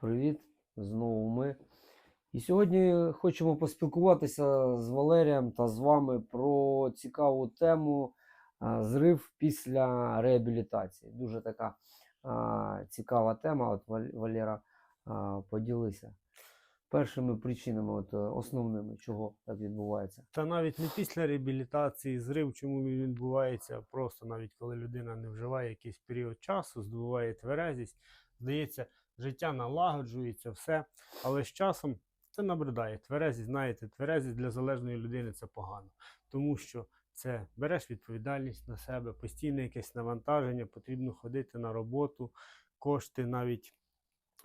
Привіт, знову ми. І сьогодні хочемо поспілкуватися з Валерієм та з вами про цікаву тему зрив після реабілітації. Дуже така а, цікава тема. От Валера а, поділися першими причинами, от, основними, чого так відбувається. Та навіть не після реабілітації, зрив, чому він відбувається, просто навіть коли людина не вживає якийсь період часу, здобуває тверезість, здається, життя налагоджується, все. Але з часом це набридає. Тверезість, знаєте, тверезість для залежної людини це погано. Тому що це береш відповідальність на себе, постійне якесь навантаження, потрібно ходити на роботу, кошти навіть.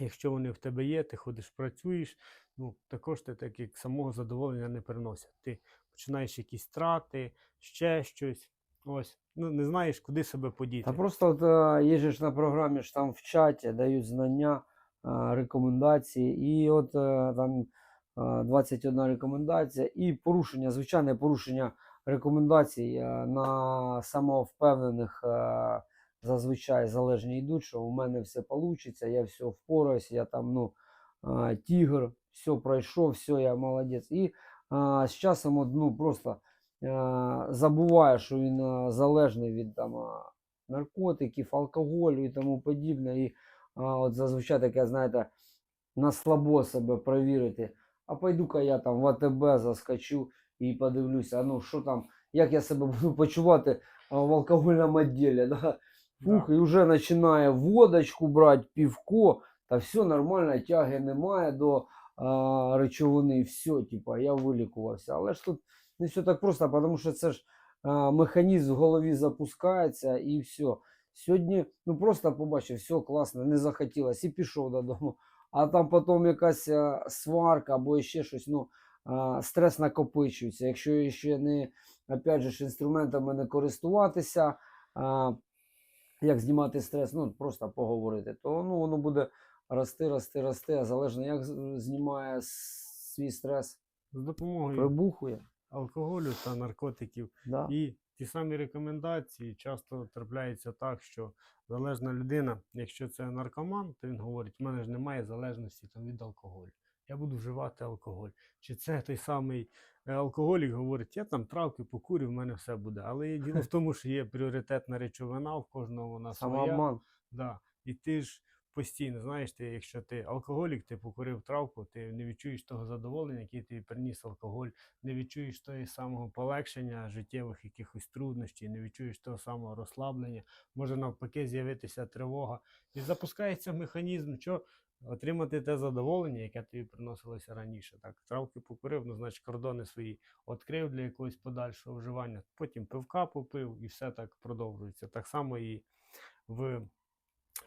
Якщо вони в тебе є, ти ходиш, працюєш, ну також ти так як самого задоволення не приносять. Ти починаєш якісь страти, ще щось. Ось, ну не знаєш, куди себе подіти. Та просто е, є же ж на програмі ж там в чаті дають знання, е, рекомендації, і от е, там е, 21 рекомендація, і порушення, звичайне порушення рекомендацій е, на самовпевнених е, зазвичай залежні йдуть, що у мене все вийде, я все впораюсь, я там ну, е, тігр, все пройшов, все, я молодець. І е, з часом ну, просто е, забуває, що він е, залежний від там. е, наркотиків, алкоголю і тому подібне. І от зазвичай таке, знаєте, на слабо себе перевірити. А пойду-ка я там в АТБ заскочу і подивлюся, а ну що там, як я себе буду почувати в алкогольному відділі. Да? Фух, і вже починає водочку брати, півко, та все нормально, тяги немає до а, речовини, все, типа, я вилікувався. Але ж тут не все так просто, тому що це ж а, механізм в голові запускається і все. Сьогодні ну просто побачив, все класно, не захотілося і пішов додому. А там потім якась сварка або ще щось. Ну, а, стрес накопичується. Якщо ще не опять же, інструментами не користуватися, а, як знімати стрес, ну просто поговорити, то ну, воно буде рости, рости, рости, а залежно як знімає свій стрес, З допомогою прибухує. Алкоголю та наркотиків Да. І ті самі рекомендації часто трапляється так, що залежна людина, якщо це наркоман, то він говорить, в мене ж немає залежності там, від алкоголю. Я буду вживати алкоголь. Чи це той самий е, алкоголік говорить, я там травки покурю, в мене все буде. Але діло в тому, що є пріоритетна речовина, в кожного вона своя. Да. І ти ж постійно, знаєш, ти, якщо ти алкоголік, ти покурив травку, ти не відчуєш того задоволення, який тобі приніс алкоголь, не відчуєш того самого полегшення життєвих якихось труднощів, не відчуєш того самого розслаблення, може навпаки з'явитися тривога. І запускається механізм, що отримати те задоволення, яке тобі приносилося раніше. Так, травки покурив, ну, значить, кордони свої відкрив для якогось подальшого вживання, потім пивка попив і все так продовжується. Так само і в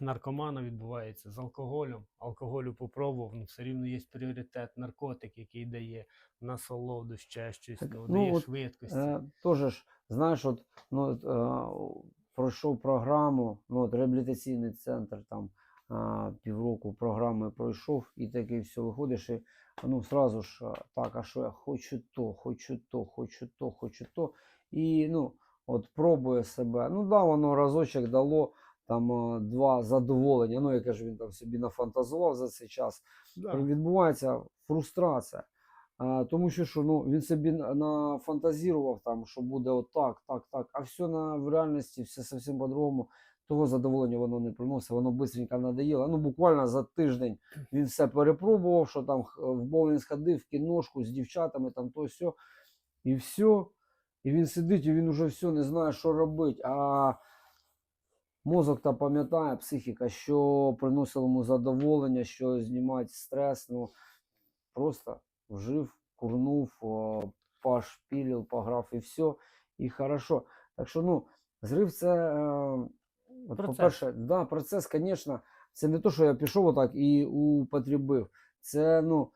наркомана відбувається з алкоголем. Алкоголю попробував, ну все рівно є пріоритет, наркотик, який дає насолоду, ще щось, Так, ну, дає от, швидкості. Е, Тоже ж, знаєш, от, ну, е, пройшов програму, ну, от, реабілітаційний центр там а, півроку програми пройшов, і такий все виходиш, і ну, сразу ж так, а що я хочу то, хочу то, хочу то, хочу то. І ну, от пробує себе. Ну да, воно разочок дало там два задоволення. Ну, яке ж він там собі нафантазував за цей час Да. відбувається фрустрація. А, тому що, що ну, він собі на- нафантазірував, там, що буде отак, так, так, а все на, в реальності все зовсім по-другому. Того задоволення воно не приносить, воно швидко надоїло. Ну, буквально за тиждень він все перепробував, що там в боулінг сходив, в кіношку з дівчатами, там то все. І все. І він сидить, і він уже все не знає, що робити. А мозок та пам'ятає, психіка, що приносило йому задоволення, що знімає стрес. Ну, просто вжив, курнув, о, пограв і все, і хорошо. Так що, ну, зрив це, е, по-перше, да, процес, звісно, це не то, що я пішов отак і употребив. Це, ну,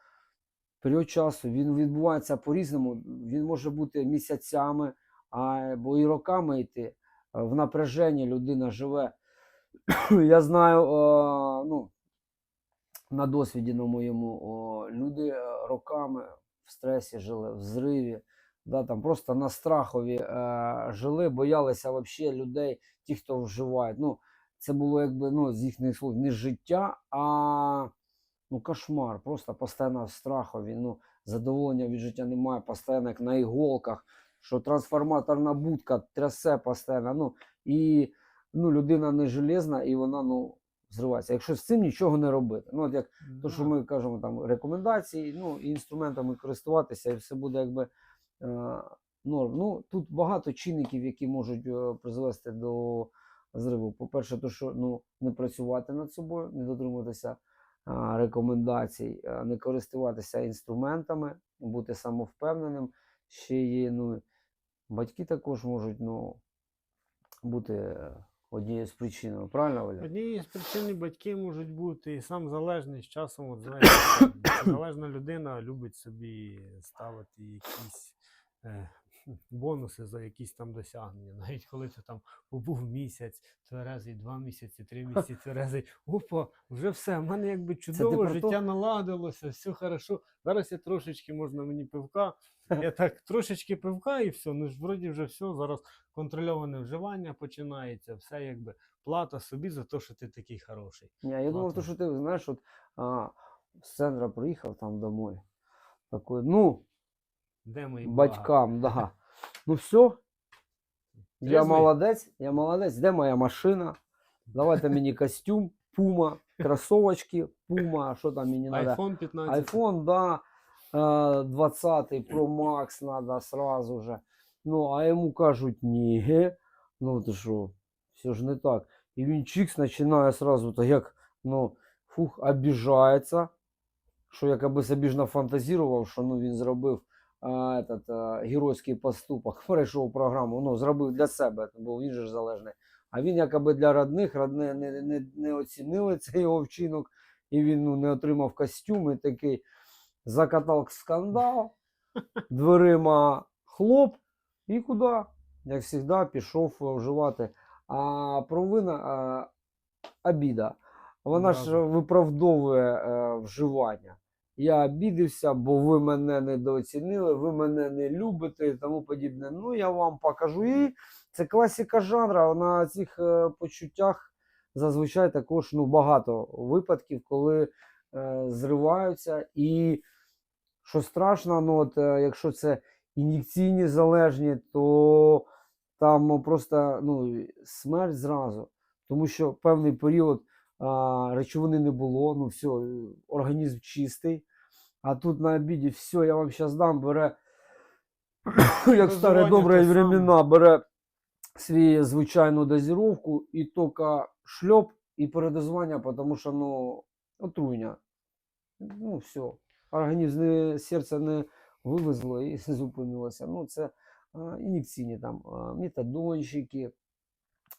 період часу, він відбувається по-різному, він може бути місяцями, або і роками йти. Е, В напряженні людина живе. Я знаю, е, ну, на досвіді на моєму люди е, роками в стресі жили, в зриві, да, там просто на страхові жили, боялися вообще людей, ті, хто вживають. Ну, це було якби ну, з їхніх слов не життя, а ну кошмар, просто постійно в страхові, ну, задоволення від життя немає, постійно як на іголках, що трансформаторна будка трясе постійно. Ну, і ну, людина не железна, і вона ну, зривається. Якщо з цим нічого не робити. Ну, от як то, що ми кажемо, там рекомендації, ну, і інструментами користуватися, і все буде якби е, норм. Ну, тут багато чинників, які можуть е, призвести до зриву. По-перше, то, що ну, не працювати над собою, не дотримуватися а, рекомендацій, а, не користуватися інструментами, бути самовпевненим. Ще є, ну, батьки також можуть ну, бути однією з причин, Правильно, Валя? Однією з причин батьки можуть бути і сам залежний з часом. От, знаєте, залежна людина любить собі ставити якісь е, бонуси за якісь там досягнення. Навіть коли ти там побув місяць, тверезий, два місяці, три місяці тверезий, опа, вже все, в мене якби чудово, життя наладилося, все хорошо. Зараз я трошечки можна мені пивка. Я так трошечки пивка і все. Ну ж вроді вже все. Зараз контрольоване вживання починається, все якби плата собі за те, що ти такий хороший. Ні, я думав, то, що ти знаєш, от а, з центра приїхав там домой. Такой, ну, Де мої блага? батькам, да. Ну все, я Трезвий? молодець, я молодець, де моя машина? Давайте мені костюм, пума, кросовочки, пума, що там мені треба? iPhone 15. iPhone, да, э, 20 Pro Max надо сразу же. Ну, а йому кажуть, ні, ну ти що, все ж не так. І він чікс починає сразу, так як, ну, фух, обіжається, що якоби собі ж нафантазірував, що ну, він зробив этот, геройський поступок, перейшов програму, ну, зробив для себе, бо він же ж залежний. А він якоби для родних, родне не, не, не оцінили цей його вчинок, і він ну, не отримав костюм, і такий закатав скандал, дверима хлоп, і куди? Як завжди, пішов вживати. А провина а, обіда. Вона ж виправдовує е, вживання. Я обідався, бо ви мене недооцінили, ви мене не любите і тому подібне. Ну, я вам покажу. І це класика жанра. На цих е, почуттях зазвичай також ну, багато випадків, коли е, зриваються. І що страшно, ну, от, е, якщо це ін'єкційні залежні, то там просто ну, смерть зразу. Тому що певний період а, речовини не було, ну все, організм чистий. А тут на обіді все, я вам зараз дам, бере, як старі добрі времена, бере свою звичайну дозировку і тільки шльоп і передозування, тому що ну, отруйня. Ну, все. Організм не, серце не вивезло і зупинилося. Ну, це а, ін'єкційні там а, метадончики,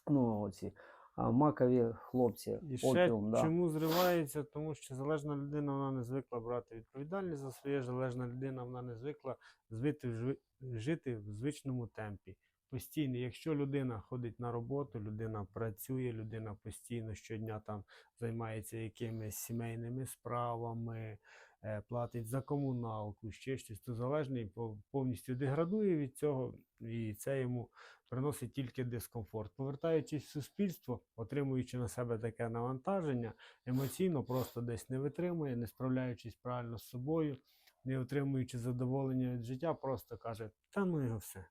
ну, оці а, макові хлопці, І ще опіум, да. чому зривається? Тому що залежна людина вона не звикла брати відповідальність за своє, залежна людина вона не звикла звити жити в звичному темпі. Постійно, якщо людина ходить на роботу, людина працює, людина постійно щодня там займається якимись сімейними справами, платить за комуналку, ще щось, то залежний повністю деградує від цього, і це йому приносить тільки дискомфорт. Повертаючись в суспільство, отримуючи на себе таке навантаження, емоційно просто десь не витримує, не справляючись правильно з собою, не отримуючи задоволення від життя, просто каже: та ну його все.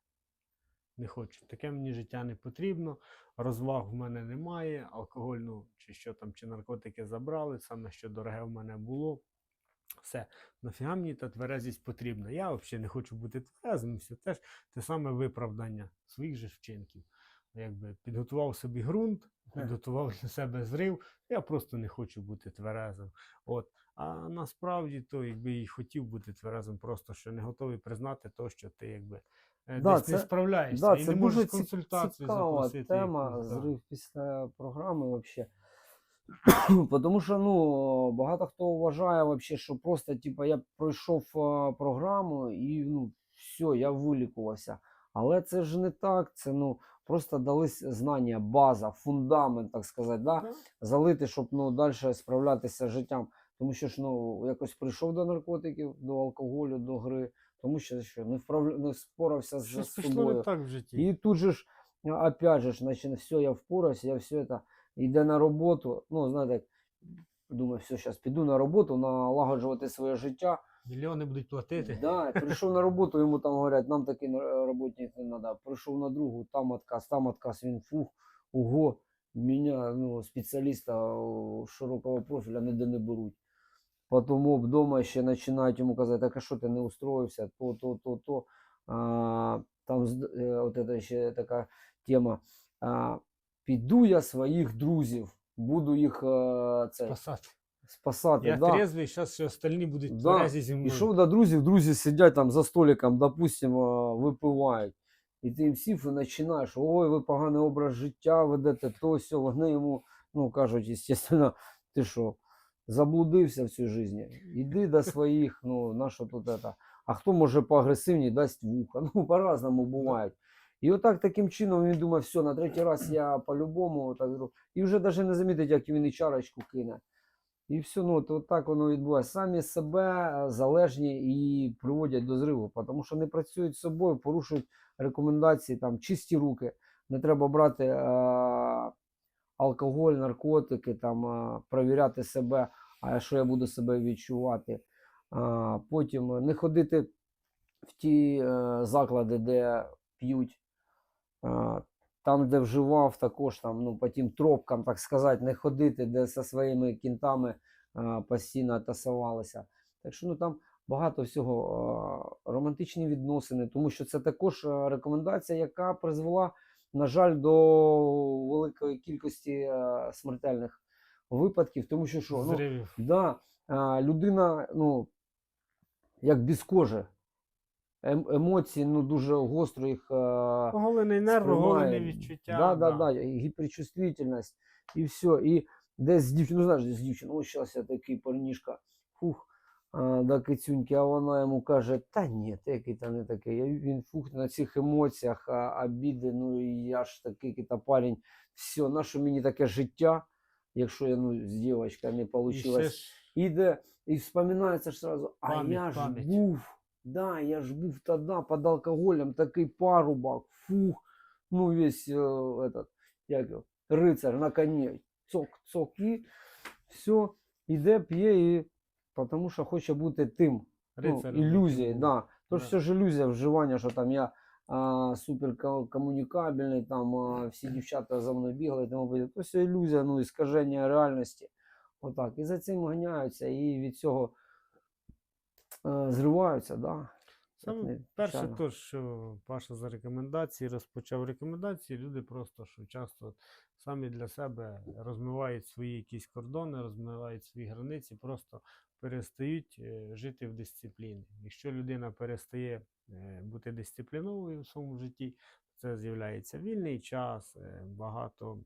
Не хочу. Таке мені життя не потрібно, розваг в мене немає, алкоголь, ну, чи що там, чи наркотики забрали, саме що дороге в мене було. Все, нафіга мені та тверезість потрібна. Я взагалі не хочу бути тверезим, все теж те саме виправдання своїх же вчинків. Якби підготував собі ґрунт, підготував для себе зрив, я просто не хочу бути тверезим. От. А насправді то, якби і хотів бути тверезим, просто що не готовий признати то, що ти якби е, Да, десь не справляєшся Да, і це не можеш консультацію запросити. тема зрив після програми вообще. Тому що ну, багато хто вважає, вообще, що просто типа, я пройшов програму і ну, все, я вилікувався. Але це ж не так. Це ну, просто дались знання, база, фундамент, так сказати, да? Залити, щоб ну, далі справлятися з життям. Тому що ж ну, якось прийшов до наркотиків, до алкоголю, до гри, тому що, що не, вправля... не впорався з собою. так в житті. І тут же ж, опять же, значить, все, я впорався, я все это, йде на роботу, ну, знаєте, як думаю, все, зараз піду на роботу, налагоджувати своє життя. Мільйони будуть платити. Да, прийшов на роботу, йому там говорять, нам такий роботник не треба. Прийшов на другу, там отказ, там отказ, він фух, ого, мене, ну, спеціаліста широкого профіля ніде не беруть. Потім вдома ще починають йому казати, так а що ти не устроївся, то, то, то, то. А, там е, от це ще така тема. А, піду я своїх друзів, буду їх е, це, Спасати. спасати. Я да. трезвий, зараз ще остальні будуть Да, тверезі зі мною. Пішов до друзів, друзі сидять там за столиком, допустим, а, випивають. І ти їм сів і починаєш, ой, ви поганий образ життя ведете, то сьо. Вони йому, ну кажуть, естественно, ти що, заблудився в цій житті. Іди до своїх, ну, на що тут это. А хто може поагресивніше дасть вуха. Ну, по-разному бувають. І отак таким чином він думає, все, на третій раз я по-любому так зроблю. І вже навіть не замітить, як він і чарочку кине. І все, ну от, так воно відбувається. Самі себе е, залежні і приводять до зриву, тому що не працюють з собою, порушують рекомендації, там чисті руки. Не треба брати е, алкоголь, наркотики, там, е, перевіряти себе, а що я буду себе відчувати. А, потім е, не ходити в ті е, заклади, де п'ють. Там, де вживав, також там, ну, по тим тропкам, так сказати, не ходити, де зі своїми кінтами постійно тасувалися. Так що ну, там багато всього романтичні відносини, тому що це також рекомендація, яка призвела, на жаль, до великої кількості смертельних випадків, тому що що, ну, Да, людина, ну, як без кожи. Ем, емоції ну, дуже гостро їх. А, Оголений нерв, оголені відчуття. Да, да, да, і гіперчувствительність, і все. І десь з дівчиною, ну знаєш, з дівчиною, ось зараз я такий парнішка, фух, а, до кицюньки, а вона йому каже, та ні, ти який то не такий. Він фух на цих емоціях, а, обіди, ну і я ж такий кита парень. Все, наше мені таке життя, якщо я ну, з дівчинкою не вийшло. Іде і вспоминається ж сразу, а Пам'ять, я ж пам'ять. був, да, я ж був тоді під алкоголем, такий парубок, фух, ну весь е, этот, як його, рицар на коні, цок, цок, і все, іде, п'є, і, тому що хоче бути тим, ну, рицарем. ілюзії, да. був. То ж Да. все ж ілюзія вживання, що там я а, супер комунікабельний, там а, всі дівчата за мною бігали, тому подібне. То все ілюзія, ну, іскаження реальності. Отак. І за цим ганяються, і від цього зриваються, да. Саме перше, то, що Паша за рекомендації розпочав рекомендації, люди просто що часто самі для себе розмивають свої якісь кордони, розмивають свої границі, просто перестають е, жити в дисципліні. Якщо людина перестає е, бути дисципліновою в своєму житті, це з'являється вільний час, е, багато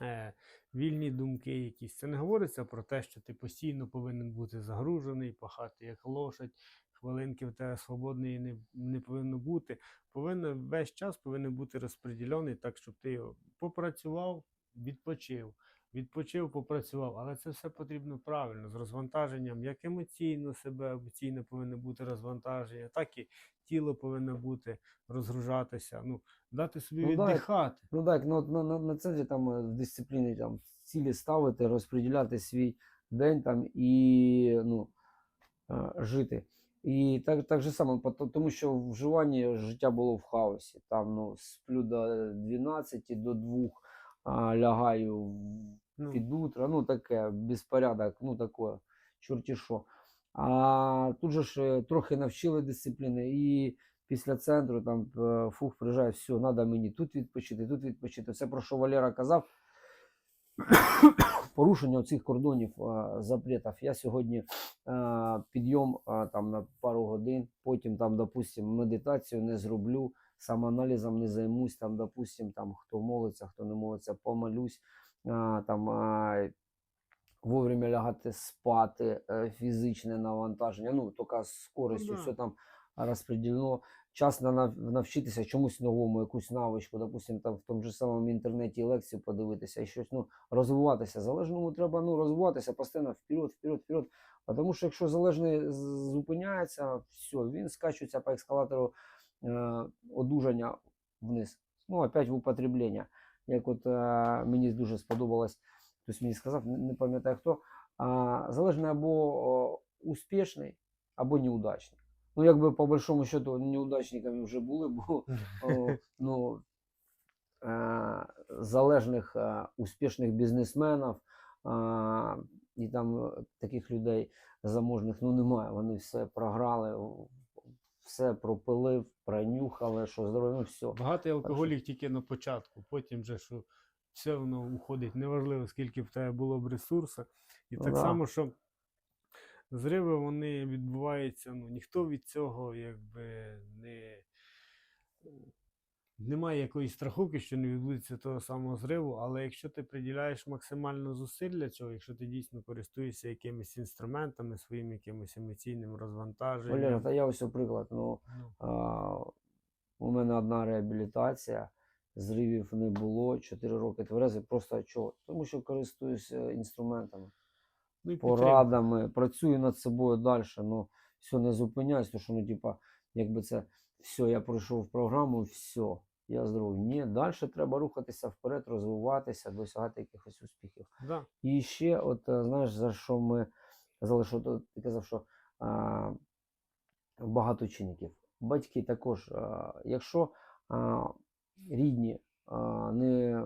е, вільні думки якісь. Це не говориться про те, що ти постійно повинен бути загружений, пахати як лошадь, хвилинки в тебе свободної не, не повинно бути. Повинно весь час повинен бути розподілений так, щоб ти попрацював, відпочив. Відпочив, попрацював, але це все потрібно правильно, з розвантаженням, як емоційно себе емоційно повинно бути розвантаження, так і тіло повинно бути розгружатися. Ну, дати собі Ну, віддихати. Ну так, ну, на, на, на центрі там е, в дисципліні там, цілі ставити, розподіляти свій день там і ну, е, жити. І так, так же само, тому що в вживанні життя було в хаосі. Там ну, сплю до 12, до 2, а, лягаю Ну, під утро, ну таке, безпорядок, ну таке, чорті що. А тут же ж е, трохи навчили дисципліни, і після центру там е, фух приїжджає, все, треба мені тут відпочити, тут відпочити. Все, про що Валера казав, порушення цих кордонів, е, запретів. Я сьогодні підйом там на пару годин, потім там, допустим, медитацію не зроблю, самоаналізом не займусь, там, допустим, там, хто молиться, хто не молиться, помолюсь, там, вовремя лягати спати, е, фізичне навантаження, ну, тільки з користю, все там розподілено. Час на навчитися чомусь новому, якусь навичку, допустим, там в тому ж самому інтернеті лекцію подивитися і щось, ну, розвиватися. Залежному треба ну, розвиватися постійно вперед, вперед, вперед. Тому що якщо залежний зупиняється, все, він скачується по ескалатору е, одужання вниз. Ну, опять в употреблення. Як от е, мені дуже сподобалось, хтось мені сказав, не, пам'ятаю хто, а, залежний або успішний, або неудачний. Ну, якби по большому счету, неудачниками вже були, бо ну, е, залежних е, успішних бізнесменів і там таких людей заможних ну немає. Вони все програли, все пропилив, пронюхали, що здоров'я, ну все. Багатий алкоголік тільки на початку, потім вже що все воно уходить. Неважливо, скільки в тебе було б ресурсу. І Ну так да. само, що зриви вони відбуваються, ну ніхто від цього якби не. Немає якоїсь страховки, що не відбудеться того самого зриву, але якщо ти приділяєш максимально зусиль для цього, якщо ти дійсно користуєшся якимись інструментами, своїм якимось емоційним Валера, розвантаженням, та я ось приклад. Ну, ну, а, у мене одна реабілітація, зривів не було, 4 роки тверезий. Просто чого? Тому що користуюся інструментами, ну і порадами, працюю над собою далі. Ну, все, не зупиняюсь, тому що, ну, типа, якби це все, я пройшов програму, все, я здоровий. Ні, далі треба рухатися вперед, розвиватися, досягати якихось успіхів. Да. І ще, от е, знаєш, за що ми казали, що ти казав, що а, багато чинників. Батьки також, а, якщо а, рідні а, не,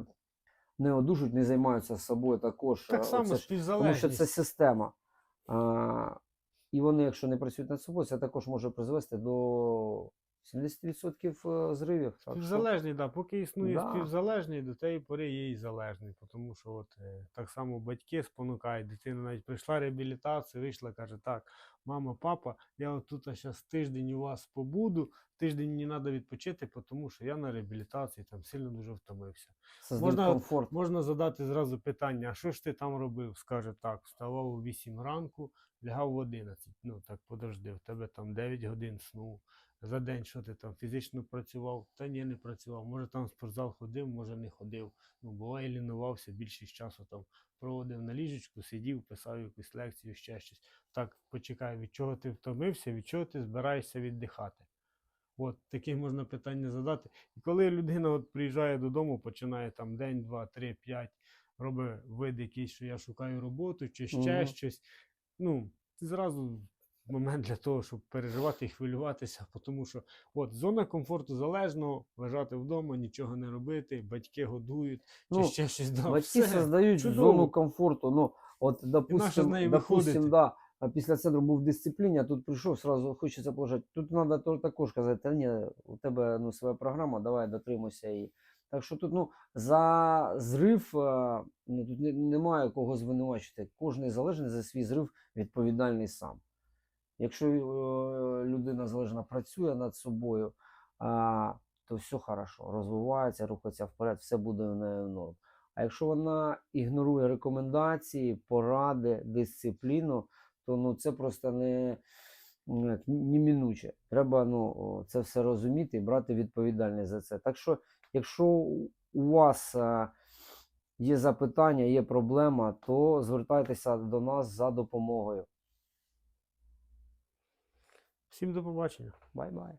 не одужують, не займаються собою, також Так само оце тому що це система. А, і вони, якщо не працюють над собою, це також може призвести до 70% зривів. Так що, да. Поки існує Да. співзалежний, до тієї пори є і залежний. Тому що от, е, так само батьки спонукають, дитина навіть прийшла реабілітація, вийшла, каже, так, мама, папа, я от тут зараз тиждень у вас побуду, тиждень мені треба відпочити, тому що я на реабілітації там сильно дуже втомився. можна- комфорт. Можна задати зразу питання, а що ж ти там робив? Скаже так, вставав у 8 ранку, лягав в 11. Ну так подожди, в тебе там 9 годин сну. За день що ти там фізично працював? Та ні, не працював. Може там в спортзал ходив, може не ходив. Ну, буває, лінувався, більшість часу там проводив на ліжечку, сидів, писав якусь лекцію, ще щось. Так, почекай, від чого ти втомився, від чого ти збираєшся віддихати? От таке можна питання задати. І коли людина от приїжджає додому, починає там день, два, три, п'ять, робить вид якийсь, що я шукаю роботу чи ще Мгм. щось. Ну, зразу момент для того, щоб переживати і хвилюватися, тому що от зона комфорту залежного, лежати вдома, нічого не робити, батьки годують, чи Ну, ще щось да, Батьки все. создають чудово. зону комфорту. Ну, от, допустим, допустим, да, а після центру був в дисципліні, а тут прийшов, сразу хочеться положити. Тут треба також казати, та ні, у тебе ну, своя програма, давай дотримуйся її. Так що тут ну, за зрив е, ну, тут немає кого звинувачити. Кожен залежний за свій зрив відповідальний сам. Якщо е, людина залежна працює над собою, то все хорошо, розвивається, рухається вперед, все буде в неї норм. А якщо вона ігнорує рекомендації, поради, дисципліну, то ну, це просто не, ну, як. Треба ну, це все розуміти і брати відповідальність за це. Так що, якщо у- у вас е, є запитання, є проблема, то звертайтеся до нас за допомогою. Всім до побачення. Бай-бай.